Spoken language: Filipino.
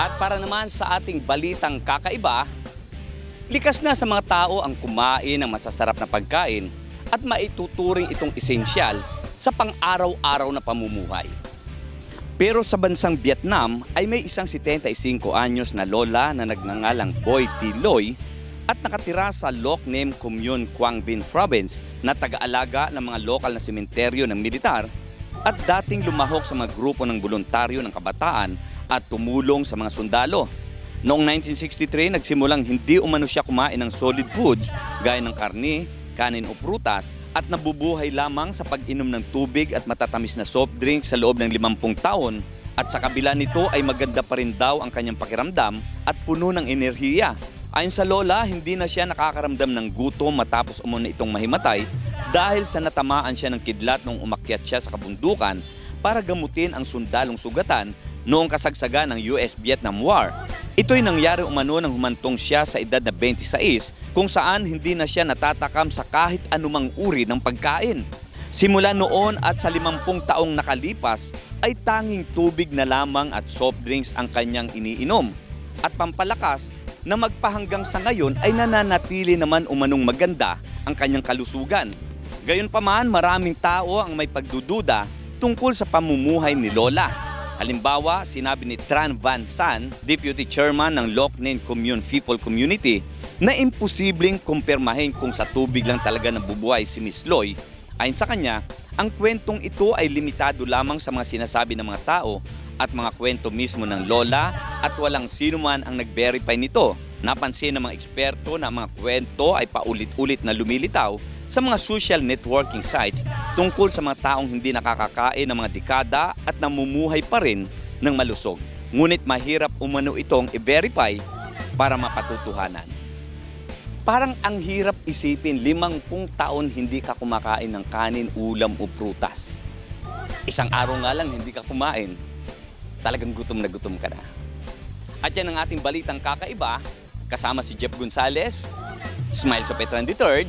At para naman sa ating balitang kakaiba, likas na sa mga tao ang kumain ng masasarap na pagkain at maituturing itong esensyal sa pang-araw-araw na pamumuhay. Pero sa bansang Vietnam ay may isang 75 anyos na lola na nagngangalang Boy T. Loy at nakatira sa Loc Nem Commune Quang Binh Province na taga-alaga ng mga lokal na sementeryo ng militar at dating lumahok sa mga grupo ng voluntaryo ng kabataan at tumulong sa mga sundalo. Noong 1963, nagsimulang hindi umano siya kumain ng solid foods gaya ng karne, kanin o prutas at nabubuhay lamang sa pag-inom ng tubig at matatamis na soft drink sa loob ng 50 taon at sa kabila nito ay maganda pa rin daw ang kanyang pakiramdam at puno ng enerhiya. Ayon sa lola, hindi na siya nakakaramdam ng gutom matapos umuna itong mahimatay dahil sa natamaan siya ng kidlat nung umakyat siya sa kabundukan para gamutin ang sundalong sugatan noong kasagsagan ng US-Vietnam War. Ito'y nangyari umano nang humantong siya sa edad na 26 kung saan hindi na siya natatakam sa kahit anumang uri ng pagkain. Simula noon at sa 50 taong nakalipas ay tanging tubig na lamang at soft drinks ang kanyang iniinom. At pampalakas na magpahanggang sa ngayon ay nananatili naman umanong maganda ang kanyang kalusugan. Gayunpaman maraming tao ang may pagdududa tungkol sa pamumuhay ni Lola. Halimbawa, sinabi ni Tran Van San, Deputy Chairman ng Loc Ninh Commune People Community, na imposibleng kumpirmahin kung sa tubig lang talaga nabubuhay si Miss Loy. Ayon sa kanya, ang kwentong ito ay limitado lamang sa mga sinasabi ng mga tao at mga kwento mismo ng lola at walang sino man ang nag-verify nito. Napansin ng mga eksperto na mga kwento ay paulit-ulit na lumilitaw sa mga social networking sites tungkol sa mga taong hindi nakakakain ng mga dekada at namumuhay pa rin ng malusog. Ngunit mahirap umano itong i-verify para mapatutuhanan. Parang ang hirap isipin limangpung taon hindi ka kumakain ng kanin, ulam o prutas. Isang araw nga lang hindi ka kumain, talagang gutom na gutom ka na. At yan ang ating balitang kakaiba, kasama si Jeff Gonzalez, Smile sa Petran III,